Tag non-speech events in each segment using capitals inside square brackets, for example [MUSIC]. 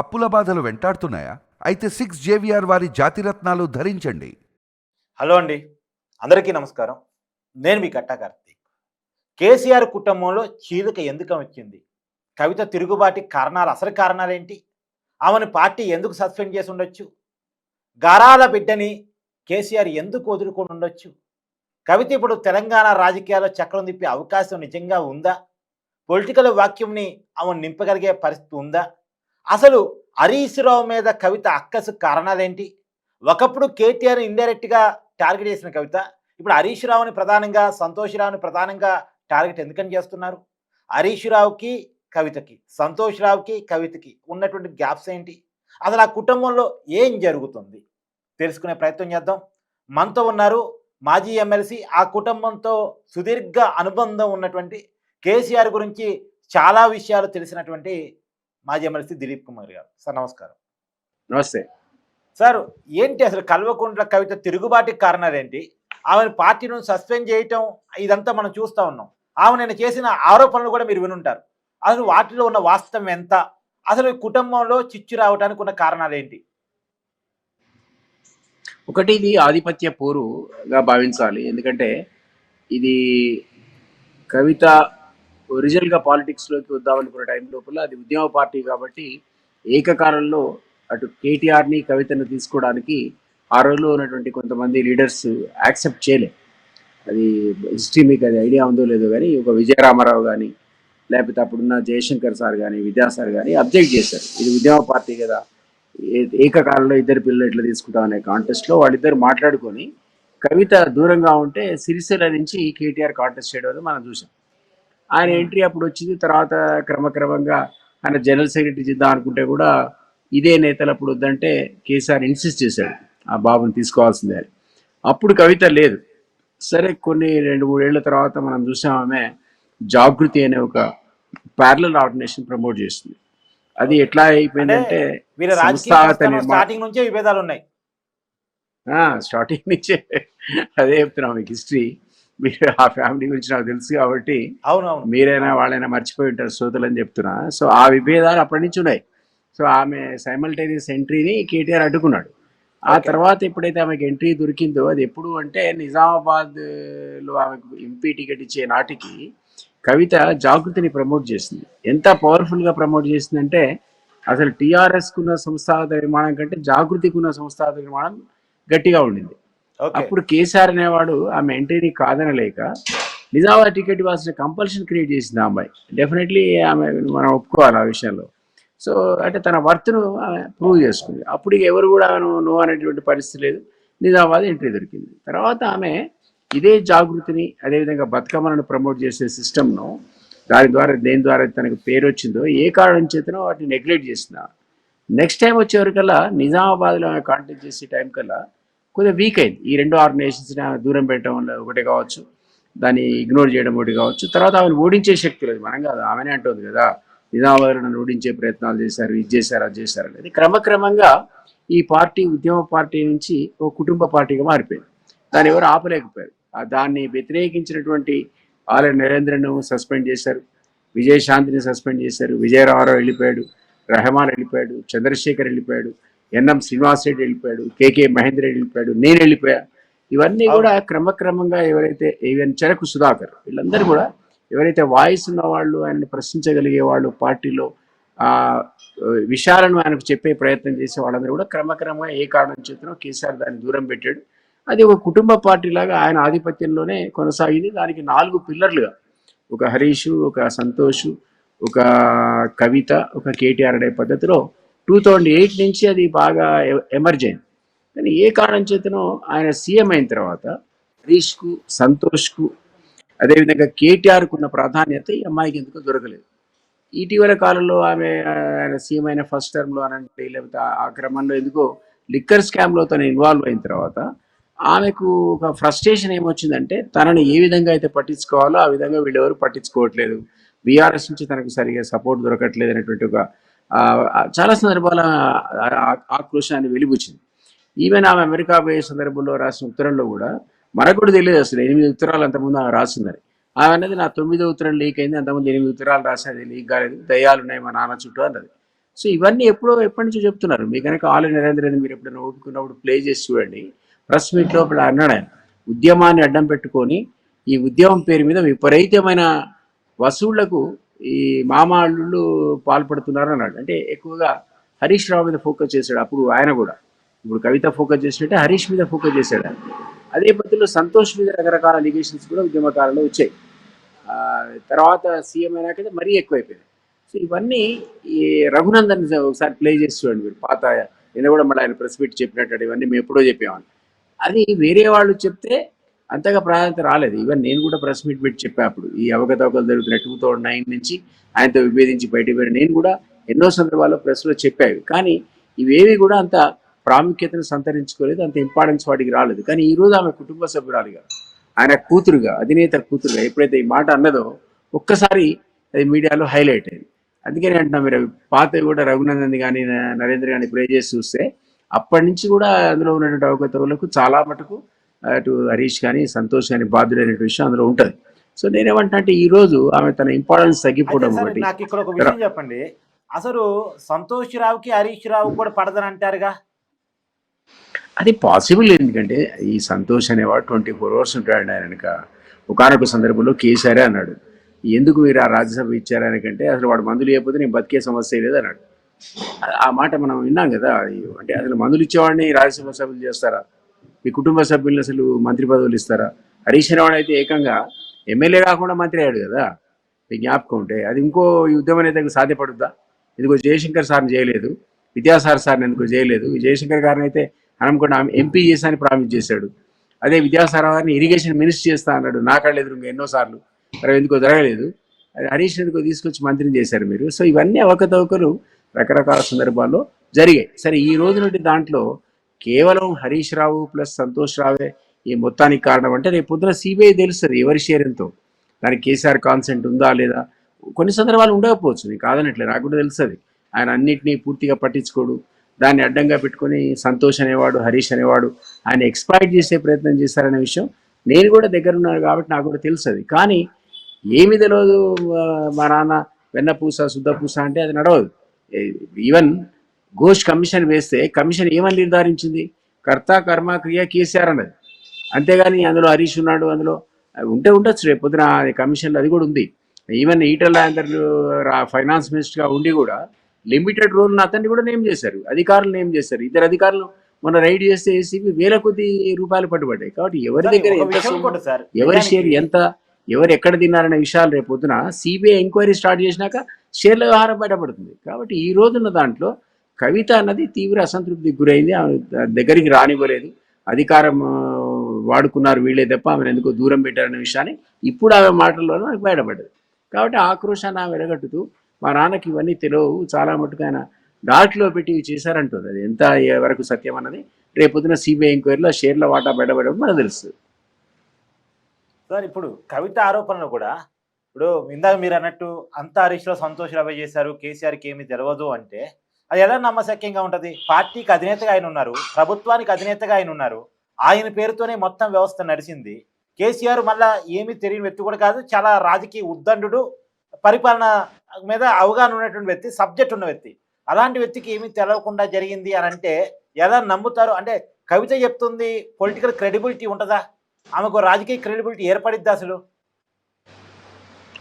అప్పుల బాధలు వెంటాడుతున్నాయా? అయితే సిక్స్ జేవిఆర్ వారి జాతిరత్నాలు ధరించండి. హలో అండి. అందరికీ నమస్కారం. నేను మీ కట్టా కార్తీక్. కేసీఆర్ కుటుంబంలో చీలిక ఎందుకు వచ్చింది? కవిత తిరుగుబాటి కారణాలు అసలు కారణాలేంటి? ఆమెను పార్టీ ఎందుకు సస్పెండ్ చేసి ఉండొచ్చు? గారాల బిడ్డని కేసీఆర్ ఎందుకు వదులుకొని ఉండొచ్చు? కవిత ఇప్పుడు తెలంగాణ రాజకీయాల్లో చక్రం తిప్పే అవకాశం నిజంగా ఉందా? పొలిటికల్ వాక్యంని ఆమె నింపగలిగే పరిస్థితి ఉందా? అసలు హరీష్ రావు మీద కవిత అక్కసు కారణాలేంటి? ఒకప్పుడు కేటీఆర్ ఇండైరెక్ట్గా టార్గెట్ చేసిన కవిత ఇప్పుడు హరీష్ రావుని ప్రధానంగా సంతోష్ రావుని ప్రధానంగా టార్గెట్ ఎందుకని చేస్తున్నారు? హరీష్ రావుకి కవితకి సంతోష్ రావుకి కవితకి ఉన్నటువంటి గ్యాప్స్ ఏంటి? అసలు ఆ కుటుంబంలో ఏం జరుగుతుంది? తెలుసుకునే ప్రయత్నం చేద్దాం. మనతో ఉన్నారు మాజీ ఎమ్మెల్సీ ఆ కుటుంబంతో సుదీర్ఘ అనుబంధం ఉన్నటువంటి కేసీఆర్ గురించి చాలా విషయాలు తెలిసినటువంటి మాజీ ఎమ్మెల్సీ దిలీప్ కుమార్ గారు. సార్ నమస్కారం. నమస్తే. సార్ ఏంటి అసలు కల్వకుంట్ల కవిత తిరుగుబాటుకి కారణాలు ఏంటి? ఆమెను పార్టీ నుంచి సస్పెండ్ చేయటం ఇదంతా మనం చూస్తూ ఉన్నాం. ఆమె నేను చేసిన ఆరోపణలు కూడా మీరు వినుంటారు. అసలు వాటిలో ఉన్న వాస్తవం ఎంత? అసలు కుటుంబంలో చిచ్చు రావడానికి ఉన్న కారణాలు ఏంటి? ఒకటి ఇది ఆధిపత్య పోరుగా భావించాలి. ఎందుకంటే ఇది కవిత ఒరిజినల్గా పాలిటిక్స్లోకి వద్దామనుకున్న టైం లోపల అది ఉద్యమ పార్టీ కాబట్టి ఏకకాలంలో అటు కేటీఆర్ని కవితను తీసుకోవడానికి ఆ రోజులో ఉన్నటువంటి కొంతమంది లీడర్స్ యాక్సెప్ట్ చేయలే. అది హిస్టరీ మీకు అది ఐడియా ఉందో లేదో కానీ ఒక విజయరామారావు కానీ లేకపోతే అప్పుడున్న జయశంకర్ సార్ కానీ విద్యా సార్ కానీ అబ్జెక్ట్ చేశారు. ఇది ఉద్యమ పార్టీ కదా. ఏ- ఏకకాలంలో ఇద్దరు పిల్లలు ఎట్లా తీసుకుంటాం అనే కాంటెస్ట్లో వాళ్ళిద్దరు మాట్లాడుకొని కవిత దూరంగా ఉంటే సిరిసిల్ల నుంచి కేటీఆర్ కాంటెస్ట్ చేయడం మనం చూసాం ఆయన ఎంట్రీ అప్పుడు వచ్చింది. తర్వాత క్రమక్రమంగా ఆయన జనరల్ సెక్రటరీ చేద్దాం అనుకుంటే కూడా ఇదే నేతలు అప్పుడు వద్దంటే కేసీఆర్ ఇన్సిస్ట్ చేశాడు. ఆ బాబుని తీసుకోవాల్సిందే అని. అప్పుడు కవిత లేదు. సరే కొన్ని రెండు మూడేళ్ళ తర్వాత మనం చూసాం ఆమె జాగృతి అనే ఒక ప్యారలల్ ఆర్గనైజేషన్ ప్రమోట్ చేస్తుంది. అది ఎట్లా అయిపోయిందంటే స్టార్టింగ్ నుంచే విభేదాలు ఉన్నాయి. స్టార్టింగ్ నుంచే. అదే చెప్తున్నాం మీకు హిస్టరీ మీరు ఆ ఫ్యామిలీ గురించి నాకు తెలుసు కాబట్టి అవును అవును మీరైనా వాళ్ళైనా మర్చిపోయి ఉంటారు శ్రోతలు అని చెప్తున్నా. సో ఆ విభేదాలు అప్పటి నుంచి ఉన్నాయి. సో ఆమె సైమల్టేనియస్ ఎంట్రీని కేటీఆర్ అడ్డుకున్నాడు. ఆ. తర్వాత ఎప్పుడైతే ఆమెకి ఎంట్రీ దొరికిందో అది ఎప్పుడు అంటే నిజామాబాద్లో ఆమెకు ఎంపీ టికెట్ ఇచ్చే నాటికి కవిత జాగృతిని ప్రమోట్ చేసింది. ఎంత పవర్ఫుల్గా ప్రమోట్ చేసిందంటే అసలు టీఆర్ఎస్కు ఉన్న సంస్థాగత నిర్మాణం కంటే జాగృతికి ఉన్న సంస్థాగత నిర్మాణం గట్టిగా ఉండింది. అప్పుడు కేసీఆర్ అనేవాడు ఆమె ఎంట్రీని కాదనలేక నిజామాబాద్ టికెట్ ఇవ్వాల్సిన కంపల్షన్ క్రియేట్ చేసింది ఆ అమ్మాయి. డెఫినెట్లీ ఆమె మనం ఒప్పుకోవాలి ఆ విషయంలో. సో అంటే తన వర్త్ను ఆమె ప్రూవ్ చేసుకుంది. అప్పుడు ఎవరు కూడా ఆమెను నో అనేటువంటి పరిస్థితి లేదు. నిజామాబాద్ ఎంట్రీ దొరికింది. తర్వాత ఆమె ఇదే జాగృతిని అదేవిధంగా బతుకమ్మలను ప్రమోట్ చేసే సిస్టమ్ను దాని ద్వారా దేని ద్వారా తనకు పేరు వచ్చిందో ఏ కారణం చేతనో వాటిని నెగ్లెక్ట్ చేసిన నెక్స్ట్ టైం వచ్చేవరకల్లా నిజామాబాద్లో ఆమె కాంటాక్ట్ చేసే టైం కల్లా కొద్దిగా వీక్ అయింది. ఈ రెండు ఆర్గనైజేషన్స్ దూరం పెట్టడం వల్ల ఒకటి కావచ్చు దాన్ని ఇగ్నోర్ చేయడం ఒకటి కావచ్చు. తర్వాత ఆమెను ఓడించే శక్తి లేదు. మనం కాదు ఆమెనే అంటుంది కదా నిజామాబాద్ నన్ను ఓడించే ప్రయత్నాలు చేశారు ఇది చేశారు అది చేశారు అనేది. క్రమక్రమంగా ఈ పార్టీ ఉద్యమ పార్టీ నుంచి ఒక కుటుంబ పార్టీగా మారిపోయింది. దాన్ని ఎవరు ఆపలేకపోయారు. దాన్ని వ్యతిరేకించినటువంటి ఆల నరేంద్రను సస్పెండ్ చేశారు. విజయశాంతిని సస్పెండ్ చేశారు. విజయరామారావు వెళ్ళిపోయాడు. రెహమాన్ వెళ్ళిపోయాడు. చంద్రశేఖర్ వెళ్ళిపోయాడు. ఎన్ఎం శ్రీనివాస్ రెడ్డి వెళ్ళిపోయాడు కేకే మహేందర్ రెడ్డి వెళ్ళిపోయాడు నేను వెళ్ళిపోయా. ఇవన్నీ కూడా క్రమక్రమంగా ఎవరైతే ఈవెన్ చెరకు సుధాకర్ వీళ్ళందరూ కూడా ఎవరైతే వాయిస్ ఉన్న వాళ్ళు ఆయనను ప్రశ్నించగలిగే వాళ్ళు పార్టీలో ఆ విషయాలను ఆయనకు చెప్పే ప్రయత్నం చేసే వాళ్ళందరూ కూడా క్రమక్రమంగా ఏ కారణం చేతనో కేసీఆర్ దాన్ని దూరం పెట్టాడు. అది ఒక కుటుంబ పార్టీ లాగా ఆయన ఆధిపత్యంలోనే కొనసాగింది. దానికి నాలుగు పిల్లర్లుగా ఒక హరీష్ ఒక సంతోష్ ఒక కవిత ఒక కేటీఆర్ అనే పద్ధతిలో టూ థౌజండ్ ఎయిట్ నుంచి అది బాగా ఎమర్జ్ అయింది. కానీ ఏ కారణం చేతనో ఆయన సీఎం అయిన తర్వాత హరీష్కు సంతోష్కు అదేవిధంగా కేటీఆర్కు ఉన్న ప్రాధాన్యత ఈ అమ్మాయికి ఎందుకు దొరకలేదు. ఇటీవల కాలంలో ఆమె ఆయన సీఎం అయిన ఫస్ట్ టర్మ్లో అనంటే లేకపోతే ఆ- క్రమంలో ఎందుకో లిక్కర్ స్కామ్లో తను ఇన్వాల్వ్ అయిన తర్వాత ఆమెకు ఒక ఫ్రస్ట్రేషన్ ఏమొచ్చిందంటే తనని ఏ విధంగా అయితే పట్టించుకోవాలో ఆ విధంగా వీళ్ళెవరు పట్టించుకోవట్లేదు. బీఆర్ఎస్ నుంచి తనకు సరిగా సపోర్ట్ దొరకట్లేదు అనేటువంటి ఒక చాలా సందర్భాల ఆక్రోశాన్ని వెలిబుచ్చింది. ఈవెన్ ఆమె అమెరికా పోయే సందర్భంలో రాసిన ఉత్తరంలో కూడా మనకు కూడా తెలియదు అసలు ఎనిమిది ఉత్తరాలు అంతకుముందు ఆమె రాసిందని. ఆమె అన్నది నా తొమ్మిదో ఉత్తరం లీక్ అయింది అంతకుముందు ఎనిమిది ఉత్తరాలు రాసేది లీక్ కాలేదు దయ్యాలు ఉన్నాయి మా నాన్న చుట్టూ అన్నది. సో ఇవన్నీ ఎప్పుడో ఎప్పటి నుంచో చెప్తున్నారు. మీ కనుక ఆలయ నరేంద్ర మీరు ఎప్పుడైనా ఓపుకున్నప్పుడు ప్లే చేసి చూడండి. ప్రెస్ మీట్లో అప్పుడు అన్నాడు ఆయన ఉద్యమాన్ని అడ్డం పెట్టుకొని ఈ ఉద్యమం పేరు మీద విపరీతమైన వసూళ్ళకు ఈ మామాళ్ళు పాల్పడుతున్నారు అన్నాడు అంటే ఎక్కువగా హరీష్ రావు మీద ఫోకస్ చేశాడు అప్పుడు ఆయన కూడా. ఇప్పుడు కవిత ఫోకస్ చేసినట్టే హరీష్ మీద ఫోకస్ చేశాడు అదే పద్ధతిలో సంతోష్ మీద రకరకాల అలిగేషన్స్ కూడా ఉద్యమకాలంలో వచ్చాయి. తర్వాత సీఎం అయినాక మరీ ఎక్కువైపోయింది సో ఇవన్నీ ఈ రఘునందన్ ఒకసారి ప్లే చేసి చూడండి మీరు. పాత నిన్న కూడా మళ్ళీ ఆయన ప్రెస్ మీట్ చెప్పినట్టు ఇవన్నీ మేము ఎప్పుడో చెప్పేవాడిని అది వేరే వాళ్ళు చెప్తే అంతగా ప్రాధాన్యత రాలేదు. ఈవెన్ నేను కూడా ప్రెస్ మీట్ పెట్టి చెప్పా అప్పుడు. ఈ అవకతవకలు జరుగుతున్న టూ థౌజండ్ నైన్ నుంచి ఆయనతో విభేదించి బయటకు పోయిన నేను కూడా ఎన్నో సందర్భాల్లో ప్రెస్లో చెప్పావి కానీ ఇవేవి కూడా అంత ప్రాముఖ్యతను సంతరించుకోలేదు. అంత ఇంపార్టెన్స్ వాటికి రాలేదు. కానీ ఈ రోజు ఆమె కుటుంబ సభ్యురాలుగా ఆయన కూతురుగా అధినేత కూతురుగా ఎప్పుడైతే ఈ మాట అన్నదో ఒక్కసారి అది మీడియాలో హైలైట్ అయింది. అందుకని అంటున్నా మీరు పాతవి కూడా రఘునందన్ కానీ నరేంద్ర కానీ ప్రే చేసి చూస్తే అప్పటి నుంచి కూడా అందులో ఉన్నటువంటి అవకతవులకు చాలా మటుకు అటు హరీష్ కానీ సంతోష్ కానీ బాధ్యుడైన విషయం అందులో ఉంటుంది. సో నేనేమంటా అంటే ఈ రోజు ఆమె తన ఇంపార్టెన్స్ తగ్గిపోవడం ఒకటి. నాకు ఇక్కడ ఒక విషయం చెప్పండి. అసలు సంతోష్ రావుకి హరీష్ రావు కూడా పడదని అంటారుగా? అది పాసిబుల్ ఎందుకంటే ఈ సంతోష్ అనేవాడు ట్వంటీ ఫోర్ అవర్స్ ఉంటాడు ఆయన వెనక. ఒకనొక సందర్భంలో కేసీఆర్ అన్నాడు. ఎందుకు మీరు ఆ రాజ్యసభ ఇచ్చారు ఆయనకంటే అసలు వాడు మందులు ఇవ్వకపోతే నేను బతికే సమస్య లేదు అన్నాడు. ఆ మాట మనం విన్నాం కదా అంటే అసలు మందులు ఇచ్చేవాడిని రాజ్యసభ సభ్యులు చేస్తారా? మీ కుటుంబ సభ్యులను అసలు మంత్రి పదవులు ఇస్తారా? హరీష్ రావు అయితే ఏకంగా ఎమ్మెల్యే కాకుండా మంత్రి అయ్యాడు కదా? మీ జ్ఞాపకం ఉంటే. అది ఇంకో ఈ ఉద్యమ అయితే సాధ్యపడుద్దా? ఇదిగో జయశంకర్ సార్ని చేయలేదు. విద్యాసాగర్ సార్ని ఎందుకు చేయలేదు. జయశంకర్ గారిని అయితే అనుకుంటా ఎంపీ చేశాని ప్రామిస్ చేశాడు. అదే విద్యాసాగర్ గారిని ఇరిగేషన్ మినిస్టర్ చేస్తా అన్నాడు. నా ఎదురు ఎదురుగా ఎన్నోసార్లు మరి ఎందుకో జరగలేదు. అది హరీష్ ఎందుకో తీసుకొచ్చి మంత్రిని చేశారు మీరు. సో ఇవన్నీ అవకతవకలు రకరకాల సందర్భాల్లో జరిగాయి. సరే ఈ రోజు నుండి దాంట్లో కేవలం హరీష్ రావు ప్లస్ సంతోష్ రావే ఈ మొత్తానికి కారణం అంటే రేపు పొద్దున సిబిఐ తెలుస్తుంది ఎవరి షేర్ ఎంతో. దానికి కేసీఆర్ కాన్సెంట్ ఉందా లేదా? కొన్ని సందర్భాలు ఉండకపోవచ్చు నీకు కాదనట్లే నాకు కూడా తెలుస్తుంది. ఆయన అన్నింటినీ పూర్తిగా పట్టించుకోడు. దాన్ని అడ్డంగా పెట్టుకొని సంతోష్ అనేవాడు హరీష్ అనేవాడు ఆయన ఎక్స్పైర్ చేసే ప్రయత్నం చేశారనే విషయం నేను కూడా దగ్గర ఉన్నాను కాబట్టి నాకు కూడా తెలుస్తుంది. కానీ ఏమి తెలియదు మా నాన్న వెన్నపూస శుద్ధపూస అంటే అది నడవదు. ఈవెన్ ఘోష్ కమిషన్ వేస్తే కమిషన్ ఏమని నిర్ధారించింది? కర్త కర్మ క్రియ కేసీఆర్ అన్నది. అంతేగాని అందులో హరీష్ ఉన్నాడు అందులో ఉంటే ఉండొచ్చు రేపు పొద్దున కమిషన్లో అది కూడా ఉంది. ఈవెన్ ఈటల రాజేందర్ ఫైనాన్స్ మినిస్టర్గా ఉండి కూడా లిమిటెడ్ రోల్ అతన్ని కూడా నేమ్ చేశారు అధికారులు నేమ్ చేశారు. ఇద్దరు అధికారులు మొన్న రైడ్ చేస్తే ఏసీబీ వేల కొద్ది రూపాయలు పట్టుబడ్డాయి. కాబట్టి ఎవరి దగ్గర ఎంత ఎవరి షేర్ ఎంత ఎవరు ఎక్కడ తిన్నారనే విషయాలు రేపు పొద్దున సిబిఐ ఎంక్వైరీ స్టార్ట్ చేసినాక షేర్ల వ్యవహారం బయటపడుతుంది. కాబట్టి ఈ రోజున్న దాంట్లో కవిత అన్నది తీవ్ర అసంతృప్తికి గురైంది. ఆమె దగ్గరికి రానివ్వలేదు. అధికారం వాడుకున్నారు వీళ్ళే తప్ప ఆమెను ఎందుకో దూరం పెట్టారనే విషయాన్ని ఇప్పుడు ఆమె మాటల్లోనూ మనకు బయటపడ్డది. కాబట్టి ఆ ఆక్రోశాన్ని ఆమె వెలగట్టుతూ మా నాన్నకి ఇవన్నీ తెలియవు. చాలా మటుకు ఆయన డార్క్లో పెట్టి చేశారంటుంది. అది ఎంత వరకు సత్యం అన్నది రేపొద్దున సిబిఐ ఎంక్వైరీలో షేర్ల వాటా బయటపడడం మనకు తెలుస్తుంది సార్ ఇప్పుడు కవిత ఆరోపణలు కూడా ఇప్పుడు ఇందాక మీరు అన్నట్టు అంత హరీష్లో సంతోష్ చేశారు కేసీఆర్కి ఏమీ తెలియదు అంటే అది ఎలా నమ్మశక్యంగా ఉంటుంది? పార్టీకి అధినేతగా ఆయన ఉన్నారు ప్రభుత్వానికి అధినేతగా ఆయన ఉన్నారు ఆయన పేరుతోనే మొత్తం వ్యవస్థ నడిచింది. కేసీఆర్ మళ్ళా ఏమీ తెలియని వ్యక్తి కూడా కాదు చాలా రాజకీయ ఉద్దండు పరిపాలన మీద అవగాహన ఉన్నటువంటి వ్యక్తి సబ్జెక్ట్ ఉన్న వ్యక్తి. అలాంటి వ్యక్తికి ఏమీ తెలవకుండా జరిగింది అని అంటే ఎలా నమ్ముతారు? అంటే కవిత చెప్తుంది పొలిటికల్ క్రెడిబిలిటీ ఉంటుందా? ఆమెకు రాజకీయ క్రెడిబిలిటీ ఏర్పడిద్ది అసలు?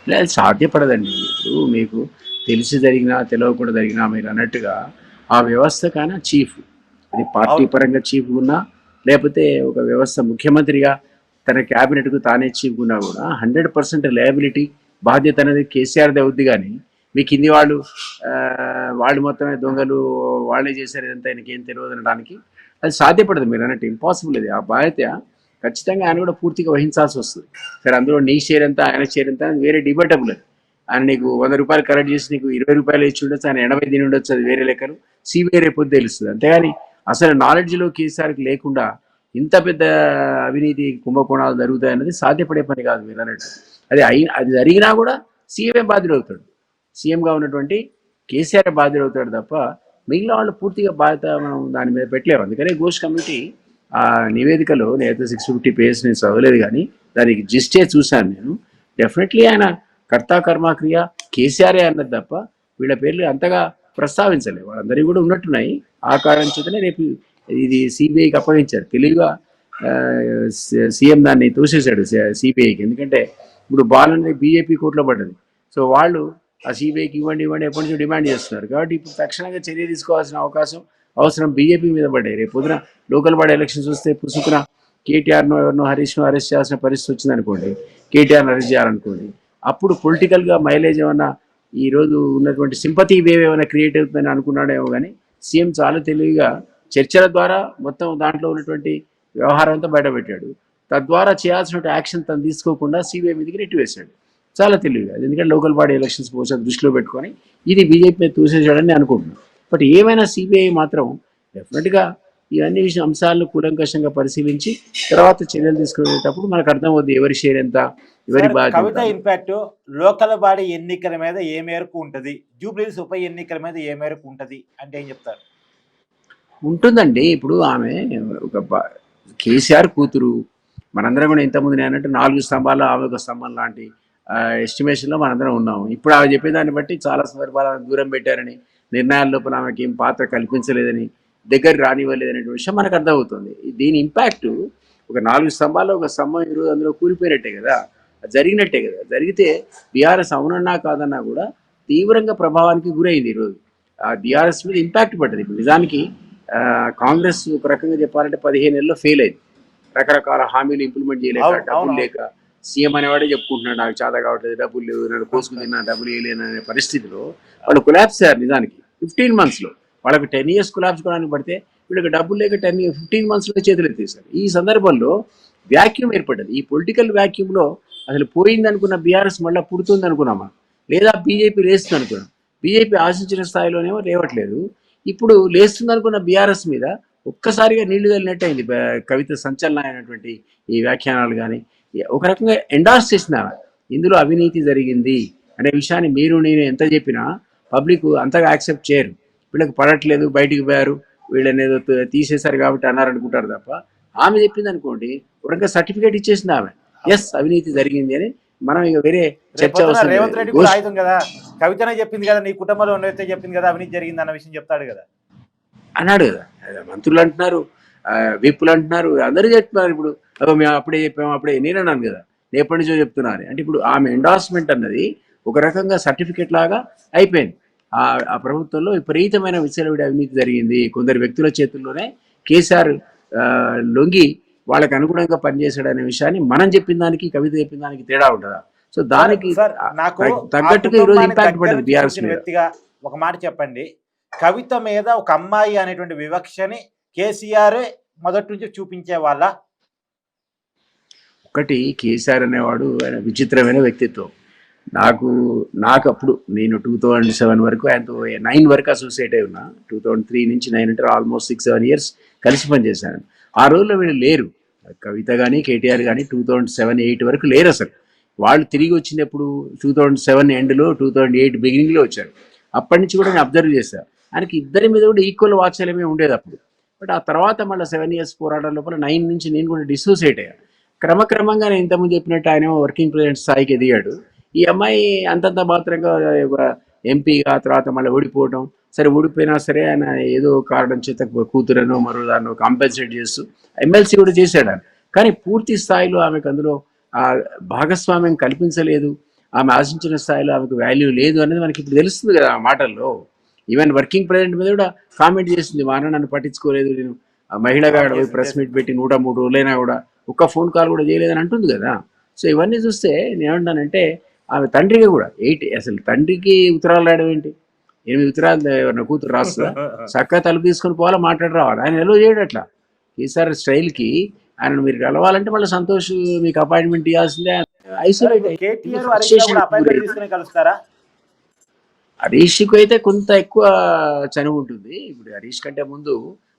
లేదు సాధ్యపడదండి. ఇప్పుడు మీకు తెలిసి జరిగినా తెలియకుండా జరిగినా మీరు అన్నట్టుగా ఆ వ్యవస్థ కన్నా చీఫ్ అది పార్టీ. పరంగా చీఫ్ ఉన్నా లేకపోతే ఒక వ్యవస్థ ముఖ్యమంత్రిగా తన క్యాబినెట్కు తానే చీఫ్ ఉన్నా కూడా హండ్రెడ్ పర్సెంట్ లయబిలిటీ బాధ్యత అనేది కేసీఆర్దే అవుద్ది కానీ మీ కింది వాళ్ళు వాళ్ళు మొత్తమే దొంగలు వాళ్ళే చేశారు ఇదంతా ఆయనకి ఏం తెలియదు అనడానికి అది సాధ్యపడదు మీరు అన్నట్టు. ఇంపాసిబుల్ అది. ఆ బాధ్యత ఖచ్చితంగా ఆయన కూడా పూర్తిగా వహించాల్సి వస్తుంది. సరే అందులో నీ షేర్ ఎంత ఆయన షేర్ ఎంత వేరే డిబేటబుల్ అది. ఆయన నీకు వంద రూపాయలు కరెక్ట్ చేసి నీకు ఇరవై రూపాయలు ఇచ్చి ఉండొచ్చు ఆయన ఎనభై తిని ఉండొచ్చు అది వేరే లెక్కలు. సిబిఐ రేపు తెలుస్తుంది. అంతేగాని అసలు నాలెడ్జ్లో కేసీఆర్కి లేకుండా ఇంత పెద్ద అవినీతి కుంభకోణాలు జరుగుతాయన్నది సాధ్యపడే పని కాదు మీరు అన్నట్టు. అది అయిన అది జరిగినా కూడా సీఎం బాధ్యుడు అవుతాడు. సీఎంగా ఉన్నటువంటి కేసీఆర్ బాధ్యుడు అవుతాడు తప్ప మిగిలిన వాళ్ళు పూర్తిగా బాధ్యత మనం దాని మీద పెట్టలేము. అందుకనే ఘోష్ కమిటీ ఆ నివేదికలో నేనైతే సిక్స్ ఫిఫ్టీ పేజ్ నేను చదవలేదు కానీ దానికి జిస్టే చూశాను నేను. డెఫినెట్లీ ఆయన కర్త కర్మక్రియ కేసీఆరే అన్నది తప్ప వీళ్ళ పేర్లు అంతగా ప్రస్తావించలేదు. వాళ్ళందరికీ కూడా ఉన్నట్టున్నాయి. ఆ కారణం చేతనే రేపు ఇది సిబిఐకి అప్పగించారు. తెలివిగా సీఎం దాన్ని తోసేశాడు సిబిఐకి ఎందుకంటే ఇప్పుడు బాల్ అనేది బీజేపీ కోర్టులో పడ్డది. సో వాళ్ళు ఆ సిబిఐకి ఇవ్వండి ఇవ్వండి ఎప్పటి నుంచో డిమాండ్ చేస్తున్నారు. కాబట్టి ఇప్పుడు తక్షణంగా చర్య తీసుకోవాల్సిన అవకాశం అవసరం బీజేపీ మీద పడ్డాయి రేపు పొద్దున లోకల్ బాడీ ఎలక్షన్స్ వస్తే పుసుకున కేటీఆర్ను ఎవరినో హరీష్ను అరెస్ట్ చేయాల్సిన పరిస్థితి వచ్చింది అనుకోండి కేటీఆర్ను అరెస్ట్ చేయాలనుకోండి అప్పుడు పొలిటికల్గా మైలేజ్ ఏమన్నా ఈరోజు ఉన్నటువంటి సింపతి వేవ్ ఏమైనా క్రియేట్ అవుతుందని అనుకున్నాడేమో కానీ సీఎం చాలా తెలివిగా చర్చల ద్వారా మొత్తం దాంట్లో ఉన్నటువంటి వ్యవహారం అంతా బయటపెట్టాడు. తద్వారా చేయాల్సిన యాక్షన్ తను తీసుకోకుండా సిబిఐ మీదకి నెట్టివేశాడు చాలా తెలివిగా ఎందుకంటే లోకల్ బాడీ ఎలక్షన్స్ బహుశా దృష్టిలో పెట్టుకొని ఇది బీజేపీ మీద తూసేసాడని అనుకుంటున్నాను. బట్ ఏమైనా సిబిఐ మాత్రం డెఫినెట్గా ఈ అన్ని విషయ అంశాలను కూలంకషంగా పరిశీలించి తర్వాత చర్యలు తీసుకునేటప్పుడు మనకు అర్థమవుద్ది ఎవరి షేర్ ఎంత ఎవరి కవిత ఇంపాక్ట్ లోకల్ బాడీ ఎన్నికల మీద ఏ మేరకు ఉంటది? జూబ్లీస్ ఉప ఎన్నికల మీద ఏ మేరకు ఉంటది? అంటే ఏం చెప్తారు? ఉంటుందండి. ఇప్పుడు ఆమె ఒక కేసీఆర్ కూతురు. మనందరం కూడా ఇంతకుముందు నేను అన్నట్టు నాలుగు స్తంభాలు ఆమె ఒక స్తంభం లాంటి ఎస్టిమేషన్లో మనందరం ఉన్నాము. ఇప్పుడు ఆమె చెప్పేదాన్ని బట్టి చాలా సందర్భాలు దూరం పెట్టారని నిర్ణయాల లోపల ఆమెకి ఏం పాత్ర కల్పించలేదని దగ్గర రానివ్వలేదనే విషయం మనకు అర్థమవుతుంది. దీని ఇంపాక్ట్ ఒక నాలుగు స్తంభాల్లో ఒక స్తంభం ఈరోజు అందులో కూలిపోయినట్టే కదా? జరిగినట్టే కదా? జరిగితే బీఆర్ఎస్ అవునన్నా కాదన్నా కూడా తీవ్రంగా ప్రభావానికి గురైంది ఈరోజు. ఆ బీఆర్ఎస్ మీద ఇంపాక్ట్ పడ్డది. ఇప్పుడు నిజానికి కాంగ్రెస్ ఒక రకంగా చెప్పాలంటే పదిహేను నెలల్లో ఫెయిల్ అయింది. రకరకాల హామీలు ఇంప్లిమెంట్ చేయలేక డబ్బులు. లేక సీఎం అనేవాడే చెప్పుకుంటున్నాడు నాకు చేత కావట్లేదు డబ్బులు లేవు నన్ను కోసుకుని తిన్నా డబ్బులు వేయలేను అనే పరిస్థితిలో వాళ్ళు కొలాప్స్ అయ్యారు నిజానికి. ఫిఫ్టీన్ మంత్స్లో. వాళ్ళకి టెన్ ఇయర్స్ కులాబ్స్ కొనడానికి పడితే వీళ్ళకి డబ్బులు లేక టెన్ ఫిఫ్టీన్ మంత్స్లో చేతులు ఎత్తేసారు ఈ సందర్భంలో వ్యాక్యూమ్ ఏర్పడ్డది. ఈ పొలిటికల్ వ్యాక్యూమ్లో అసలు పోయింది అనుకున్న బీఆర్ఎస్ మళ్ళీ పుడుతుంది అనుకున్నామా లేదా బీజేపీ లేస్తుంది అనుకున్నాం బీజేపీ ఆశించిన స్థాయిలోనేమో లేవట్లేదు. ఇప్పుడు లేస్తుంది అనుకున్న బీఆర్ఎస్ మీద ఒక్కసారిగా నీళ్ళు కలినట్టు అయింది కవిత సంచలనమైనటువంటి ఈ వ్యాఖ్యానాలు కానీ ఒక రకంగా ఎండార్స్ చేసిన ఇందులో అవినీతి జరిగింది అనే విషయాన్ని మీరు నేను ఎంత చెప్పినా పబ్లిక్ అంతగా యాక్సెప్ట్ చేయరు. వీళ్ళకి పడట్లేదు బయటికి పోయారు వీళ్ళని ఏదో తీసేశారు కాబట్టి అన్నారు అనుకుంటారు తప్ప ఆమె చెప్పింది అనుకోండి ఒక సర్టిఫికేట్ ఇచ్చేసింది ఆమె. ఎస్ అవినీతి జరిగింది అని మనం ఇక వేరే చర్చ. రేవంత్ రెడ్డి కూడా ఆయుధం కదా. కవితనే చెప్పింది కదా నీ కుటుంబంలో ఉన్నైతే చెప్పింది కదా అవినీతి జరిగింది అన్న విషయం చెప్తాడు కదా. అన్నాడు కదా. మంత్రులు అంటున్నారు విప్పులు అంటున్నారు అందరూ చెప్తున్నారు ఇప్పుడు. అదో మేము అప్పుడే చెప్పాము అప్పుడే నేను అన్నాను కదా. ఎప్పటి నుంచో చెప్తున్నారు అంటే ఇప్పుడు ఆమె ఎండార్స్మెంట్ అన్నది ఒక రకంగా సర్టిఫికెట్ లాగా అయిపోయింది. ఆ ప్రభుత్వంలో విపరీతమైన విచ్చలవిడి అవినీతి జరిగింది. కొందరు వ్యక్తుల చేతుల్లోనే కేసీఆర్ లొంగి వాళ్ళకి అనుగుణంగా పనిచేశాడు అనే విషయాన్ని మనం చెప్పిన దానికి కవిత చెప్పిన దానికి తేడా ఉంటుందా? సో దానికి తగ్గట్టుగా ఈరోజు ఇంపాక్ట్ పడింది బీఆర్ఎస్ వ్యక్తిగా ఒక మాట చెప్పండి. కవిత మీద ఒక అమ్మాయి అనేటువంటి వివక్షని కేసీఆర్ మొదటి నుంచి చూపించే వాళ్ళ? ఒకటి కేసీఆర్ అనేవాడు ఆయన విచిత్రమైన వ్యక్తిత్వం. నాకు నాకు అప్పుడు నేను టూ థౌజండ్ సెవెన్ వరకు ఆయనతో నైన్ వరకు అసోసియేట్ అయి ఉన్నా. టూ థౌజండ్ త్రీ నుంచి నైన్ అంటే ఆల్మోస్ట్ సిక్స్ సెవెన్ ఇయర్స్ కలిసి పనిచేశాను ఆ రోజుల్లో వీళ్ళు లేరు. కవిత కానీ కేటీఆర్ కానీ టూ థౌజండ్ సెవెన్ ఎయిట్ వరకు లేరు అసలు. వాళ్ళు తిరిగి వచ్చినప్పుడు టూ థౌజండ్ సెవెన్ ఎండ్లో టూ థౌజండ్ ఎయిట్ బిగినింగ్లో వచ్చారు. అప్పటి నుంచి కూడా నేను అబ్జర్వ్ చేశాను ఆయనకి ఇద్దరి మీద కూడా ఈక్వల్ వాత్సల్యమే ఉండేది అప్పుడు. బట్ ఆ తర్వాత మళ్ళీ సెవెన్ ఇయర్స్ పోరాటం లోపల నైన్ నుంచి నేను కూడా డిసోసియేట్ అయ్యాను క్రమక్రమంగా నేను ఇంతకుముందు చెప్పినట్టు ఆయన వర్కింగ్ ప్రెసిడెంట్ స్థాయికి ఎదిగాడు. ఈ అమ్మాయి అంతంత మాత్రంగా ఎంపీగా తర్వాత మళ్ళీ ఓడిపోవడం సరే ఓడిపోయినా సరే ఆయన ఏదో కారణం చేత కూతురనో మరో దాన్నో కాంపెన్సేట్ చేస్తూ ఎమ్మెల్సీ కూడా చేశాడు ఆయన. కానీ పూర్తి స్థాయిలో ఆమెకు అందులో ఆ భాగస్వామ్యం కల్పించలేదు. ఆమె ఆశించిన స్థాయిలో ఆమెకు వాల్యూ లేదు అనేది మనకి ఇప్పుడు తెలుస్తుంది కదా ఆ మాటల్లో. ఈవెన్ వర్కింగ్ ప్రెసిడెంట్ మీద కూడా కామెంట్ చేసింది మా నన్ను పట్టించుకోలేదు. నేను మహిళగా పోయి ప్రెస్ మీట్ పెట్టి నూట మూడు రోజులైనా కూడా ఒక్క ఫోన్ కాల్ కూడా చేయలేదని అంటుంది కదా. సో ఇవన్నీ చూస్తే నేనేమంటానంటే ఆమె తండ్రికి కూడా ఎయిట్ అసలు తండ్రికి ఉత్తరాలు రాయడం ఏంటి? ఎనిమిది ఉత్తరాలు ఎవరిన కూతురు రాస్తుందా? [LAUGHS] చక్కగా తలుపు తీసుకొని పోవాలా మాట్లాడి రావాలి? ఆయన ఎలా చేయడు అట్లా. ఈసారి స్టైల్కి ఆయన మీరు కలవాలంటే మళ్ళీ సంతోష్ మీకు అపాయింట్మెంట్ ఇవ్వాల్సిందే. ఐసోలేట్ కలుస్తారా? హరీష్కు అయితే కొంత ఎక్కువ చనువు ఉంటుంది. ఇప్పుడు హరీష్ కంటే ముందు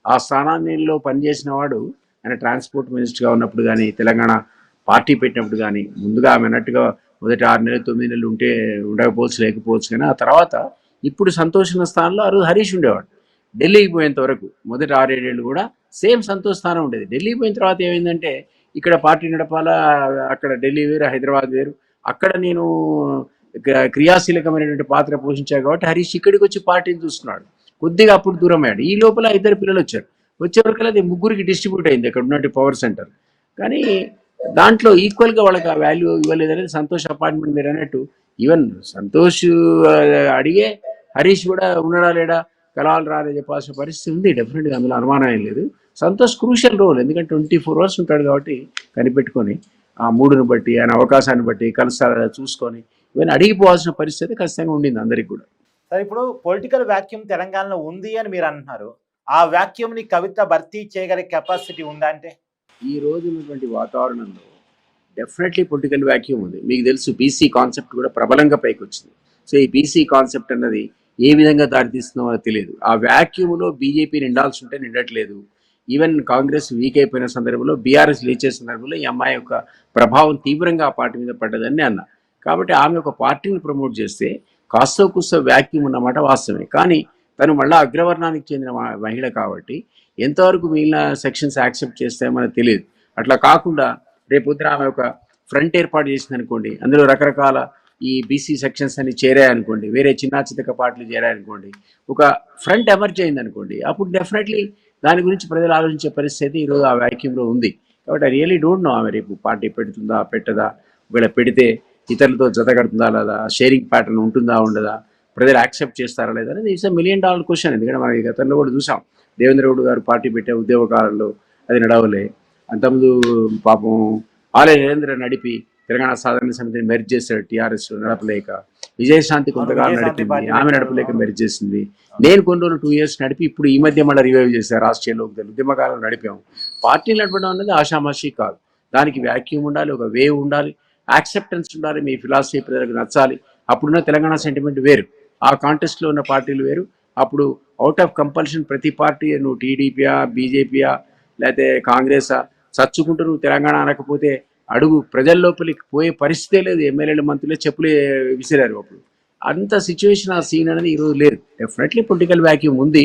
ఆ స్థానాల్లో పనిచేసిన వాడు ఆయన ట్రాన్స్పోర్ట్ మినిస్టర్గా ఉన్నప్పుడు కానీ తెలంగాణ పార్టీ పెట్టినప్పుడు కానీ ముందుగా ఆమె అన్నట్టుగా మొదటి ఆరు నెలలు తొమ్మిది నెలలు ఉంటే ఉండకపోవచ్చు లేకపోవచ్చు కానీ ఆ తర్వాత ఇప్పుడు సంతోషణ స్థానంలో ఆ రోజు హరీష్ ఉండేవాడు. ఢిల్లీకి పోయేంత వరకు మొదటి ఆరేడేళ్ళు కూడా సేమ్ సంతోష స్థానం ఉండేది. ఢిల్లీకి పోయిన తర్వాత ఏమైందంటే ఇక్కడ పార్టీ నడపాలా అక్కడ ఢిల్లీ వేరు హైదరాబాద్ వేరు అక్కడ నేను క్రియాశీలకమైనటువంటి పాత్ర పోషించాను కాబట్టి హరీష్ ఇక్కడికి వచ్చి పార్టీని చూస్తున్నాడు కొద్దిగా అప్పుడు దూరం అయ్యాడు. ఈ లోపల ఇద్దరు పిల్లలు వచ్చారు. వచ్చేవరకు అది ముగ్గురికి డిస్ట్రిబ్యూట్ అయింది. అక్కడ ఉన్నట్టు పవర్ సెంటర్. కానీ దాంట్లో ఈక్వల్గా వాళ్ళకి ఆ వాల్యూ ఇవ్వలేదు అనేది సంతోష్ అపార్ట్మెంట్ మీరు అన్నట్టు. ఈవెన్ సంతోష్ అడిగే హరీష్ కూడా ఉన్నాడా లేడా? కలవాలి రాలే చెప్పాల్సిన పరిస్థితి ఉంది. డెఫినెట్గా అందులో అనుమానం ఏం లేదు. సంతోష్ క్రూషియల్ రోల్ ఎందుకంటే ట్వంటీ ఫోర్ అవర్స్ ఉంటాడు కాబట్టి కనిపెట్టుకొని ఆ మూడుని బట్టి ఆయన అవకాశాన్ని బట్టి కలుస్తారా చూసుకొని ఇవన్నీ అడిగిపోవాల్సిన పరిస్థితి ఖచ్చితంగా ఉండింది అందరికి కూడా. సరే ఇప్పుడు పొలిటికల్ వ్యాక్యూమ్ తెలంగాణలో ఉంది అని మీరు అంటున్నారు. ఆ వ్యాక్యూమ్ని కవిత భర్తీ చేయగలిగే కెపాసిటీ ఉందా అంటే? ఈ రోజు ఉన్నటువంటి వాతావరణంలో డెఫినెట్లీ పొలిటికల్ వ్యాక్యూమ్ ఉంది. మీకు తెలుసు బీసీ కాన్సెప్ట్ కూడా ప్రబలంగా పైకి వచ్చింది సో ఈ బీసీ కాన్సెప్ట్ అన్నది ఏ విధంగా దారితీస్తుందో మనకు తెలియదు. ఆ వ్యాక్యూమ్లో బీజేపీ నిండాల్సి ఉంటే నిండట్లేదు. ఈవెన్ కాంగ్రెస్ వీక్ అయిపోయిన సందర్భంలో బీఆర్ఎస్ లేచే సందర్భంలో ఈ అమ్మాయి యొక్క ప్రభావం తీవ్రంగా ఆ పార్టీ మీద పడ్డదని అన్న. కాబట్టి ఆమె ఒక పార్టీని ప్రమోట్ చేస్తే కాస్తో కుస్తో వ్యాక్యూమ్ ఉన్నమాట వాస్తవమే. కానీ తను మళ్ళీ అగ్రవర్ణానికి చెందిన మహిళ కాబట్టి ఎంతవరకు మిగిలిన సెక్షన్స్ యాక్సెప్ట్ చేస్తాయో మనకు తెలియదు. అట్లా కాకుండా రేపు పొద్దున ఆమె ఒక ఫ్రంట్ ఏర్పాటు చేసింది అనుకోండి అందులో రకరకాల ఈ బీసీ సెక్షన్స్ అన్ని చేరాయనుకోండి వేరే చిన్న చితక పార్టీలు చేరాయనుకోండి ఒక ఫ్రంట్ ఎమర్జ్ అయింది అనుకోండి అప్పుడు డెఫినెట్లీ దాని గురించి ప్రజలు ఆలోచించే పరిస్థితి ఈరోజు ఆ వ్యాక్యూమ్లో ఉంది. కాబట్టి ఐ రియలీ డోంట్ నో ఆమె రేపు పార్టీ పెడుతుందా పెట్టదా వీళ్ళ పెడితే ఇతరులతో జత కడుతుందా లేదా షేరింగ్ ప్యాటర్న్ ఉంటుందా ఉండదా ప్రజలు యాక్సెప్ట్ చేస్తారా లేదా అనేది ఇట్స్ మిలియన్ డాలర్ క్వశ్చన్. ఎందుకంటే మనం ఈ గతంలో కూడా చూసాం. దేవేంద్ర గౌడ్ గారు పార్టీ పెట్టే ఉద్యోగ కాలంలో అది నడవలే. అంతకుముందు పాపం ఆలయ నరేంద్ర నడిపి తెలంగాణ సాధారణ సమితిని మెర్జ్ చేశాడు టీఆర్ఎస్ నడపలేక. విజయశాంతి కొంతకాలం నడిపింది. ఆమె. నడపలేక మెర్జ్ చేసింది. నేను కొన్ని రోజులు టూ ఇయర్స్ నడిపి ఇప్పుడు ఈ మధ్య మళ్ళీ రివైవ్ చేశారు రాష్ట్రీయ లోక్దల్ ఉద్యమకాలం నడిపాము పార్టీలు నడపడం అనేది ఆషామాషి కాదు. దానికి వ్యాక్యూమ్ ఉండాలి ఒక వేవ్ ఉండాలి యాక్సెప్టెన్స్ ఉండాలి మీ ఫిలాసఫీ ప్రజలకు నచ్చాలి. అప్పుడున్న తెలంగాణ సెంటిమెంట్ వేరు. ఆ కాంటెస్ట్లో ఉన్న పార్టీలు వేరు. అప్పుడు అవుట్ ఆఫ్ కంపల్షన్ ప్రతి పార్టీ నువ్వు టీడీపీయా బీజేపీయా లేకపోతే కాంగ్రెసా చచ్చుకుంటూ నువ్వు తెలంగాణ అనకపోతే అడుగు ప్రజల లోపలికి పోయే పరిస్థితే లేదు. ఎమ్మెల్యేలు మంత్రులే చెప్పులే విసిరారు అప్పుడు. అంత సిచ్యువేషన్ ఆ సీన్ అనేది ఈరోజు లేదు. డెఫినెట్లీ పొలిటికల్ వ్యాక్యూమ్ ఉంది.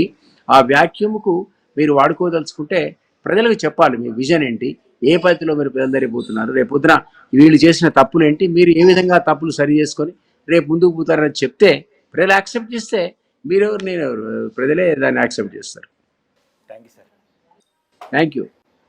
ఆ వ్యాక్యూమ్కు మీరు వాడుకోదలుచుకుంటే ప్రజలకు చెప్పాలి మీ విజన్ ఏంటి ఏ పద్ధతిలో మీరు బయలుదేరిపోతున్నారు రేపు పొద్దున వీళ్ళు చేసిన తప్పులు ఏంటి మీరు ఏ విధంగా తప్పులు సరి చేసుకొని రేపు ముందుకు పోతారని చెప్తే ప్రజలు యాక్సెప్ట్ చేస్తే మీరెవరు నేను ప్రజలే దాన్ని యాక్సెప్ట్ చేస్తారు. Thank you sir thank you